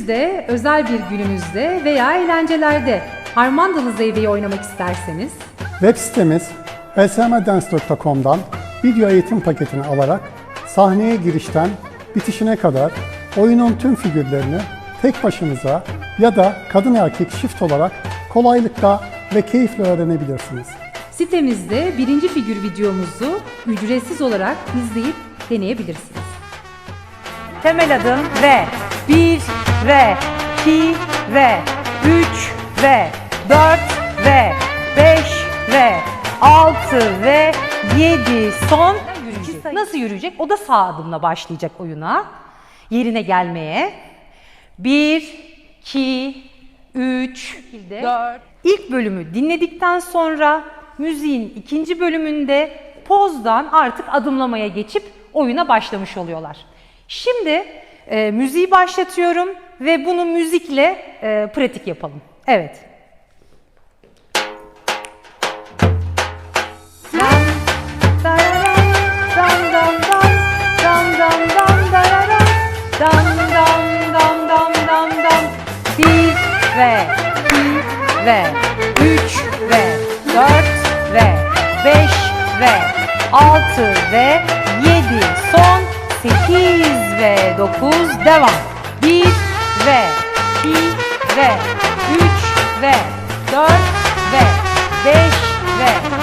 Düğününüzde, özel bir gününüzde veya eğlencelerde Harmandalı Zeybe'yi oynamak isterseniz Web sitemiz lsmdance.com'dan video eğitim paketini alarak sahneye girişten bitişine kadar oyunun tüm figürlerini tek başınıza ya da kadın erkek çift olarak kolaylıkla ve keyifle öğrenebilirsiniz. sitemizde birinci figür videomuzu ücretsiz olarak izleyip deneyebilirsiniz. Temel adım ve 1 ve 2 ve 3 ve 4 ve 5 ve 6 ve 7 son yürüyecek. Nasıl yürüyecek? O da sağ adımla başlayacak oyuna. Yerine gelmeye. 1 2 3 4 İlk bölümü dinledikten sonra müziğin ikinci bölümünde pozdan artık adımlamaya geçip oyuna başlamış oluyorlar. Şimdi e, müziği başlatıyorum ve bunu müzikle e, pratik yapalım. Evet. ve 2 ve 3 ve 4 ve 5 ve 6 ve 7 son 8 ve 9 devam. 1 ve 2 ve 3 ve 4 ve 5 ve